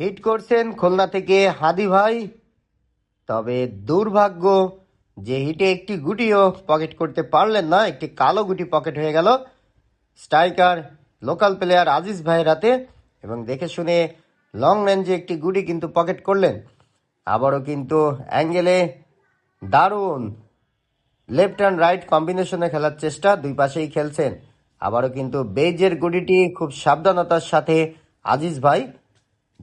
Hit করছেন খুলনা থেকে হাদি ভাই। তবে দুর্ভাগ্য যে হিটে একটি গুটিও পকেট করতে পারলেন না, একটি কালো গুটি পকেট হয়ে গেল। স্ট্রাইকার, লোকাল প্লেয়ার আজিজ ভাইয়ের হাতে এবং দেখে শুনে লং রেঞ্জে একটি গুটি কিন্তু পকেট করলেন। আবারও কিন্তু অ্যাঙ্গেলে দারুণ লেফট অ্যান্ড রাইট কম্বিনেশনে খেলার চেষ্টা দুই পাশেই খেলছেন। আবারও কিন্তু বেজের গুটিটি খুব সাবধানতার সাথে আজিজ ভাই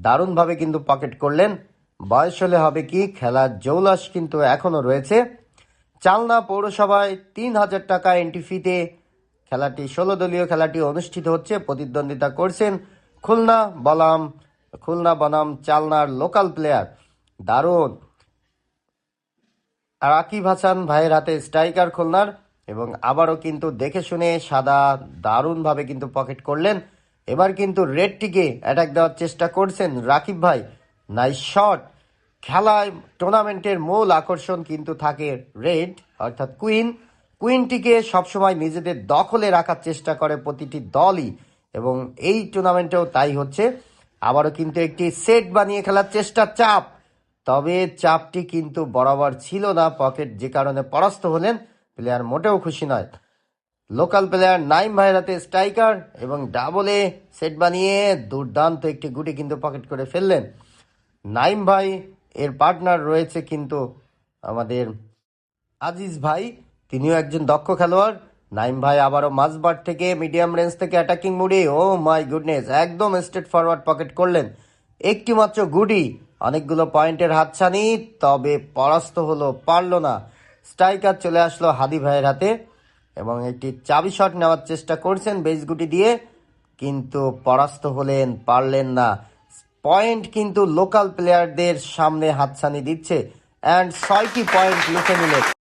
দারুণভাবে কিন্তু পকেট করলেন। বয়স হলে হবে কি? খেলার জৌলাস কিন্তু এখনও রয়েছে। চালনা পৌরসভায় তিন হাজার টাকা এন্ট্রি ফিতে খেলাটি, ষোলো দলীয় খেলাটি অনুষ্ঠিত হচ্ছে, প্রতিদ্বন্দ্বিতা করছেন খুলনা বনাম খুলনা বনাম চালনার লোকাল প্লেয়ার দারুণ। আর আকিব হাসান ভাইয়ের হাতে স্ট্রাইকার খুলনার, এবং আবারও কিন্তু দেখে শুনে সাদা দারুণভাবে কিন্তু পকেট করলেন এবার কিন্তু রেডটিকে অ্যাটাক দেওয়ার চেষ্টা করছেন রাকিব ভাই। নাইস শট খেলায় টুর্নামেন্টের মূল আকর্ষণ কিন্তু থাকে রেড, অর্থাৎ কুইন। কুইনটিকে সবসময় নিজেদের দখলে রাখার চেষ্টা করে প্রতিটি দলই এবং এই টুর্নামেন্টেও তাই হচ্ছে। আবারও কিন্তু একটি সেট বানিয়ে খেলার চেষ্টা চাপ। তবে চাপটি কিন্তু বরাবর ছিল না পকেট যে কারণে পরাস্ত হলেন। প্লেয়ার মোটেও খুশি নয়। লোকাল প্লেয়ার নাইম ভাইয়ের হাতে স্ট্রাইকার এবং ডাবলে সেট বানিয়ে দুর্দান্ত একটি গুটি কিন্তু পকেট করে ফেললেন। নাইম ভাই এর পার্টনার রয়েছে কিন্তু আমাদের আজিজ ভাই তিনিও একজন দক্ষ খেলোয়াড়। নাইম ভাই আবারও মাঝবার থেকে মিডিয়াম রেঞ্জ থেকে অ্যাটাকিং মুডে। ও মাই গুডনেস একদম স্ট্রেট ফরওয়ার্ড পকেট করলেন। একটি মাত্র গুডি অনেকগুলো পয়েন্টের হাতছানি, তবে পরাস্ত হলো পারল না। স্ট্রাইকার চলে আসলো হাদি ভাইয়ের হাতে। এবং একটি চাবি শট নেওয়ার চেষ্টা করছেন বেস গুটি দিয়ে, কিন্তু পরাস্ত হলেন, পারলেন না। পয়েন্ট কিন্তু লোকাল প্লেয়ারদের সামনে হাতছানি দিচ্ছে। অ্যান্ড ছয়টি পয়েন্ট লিখে নিলেন।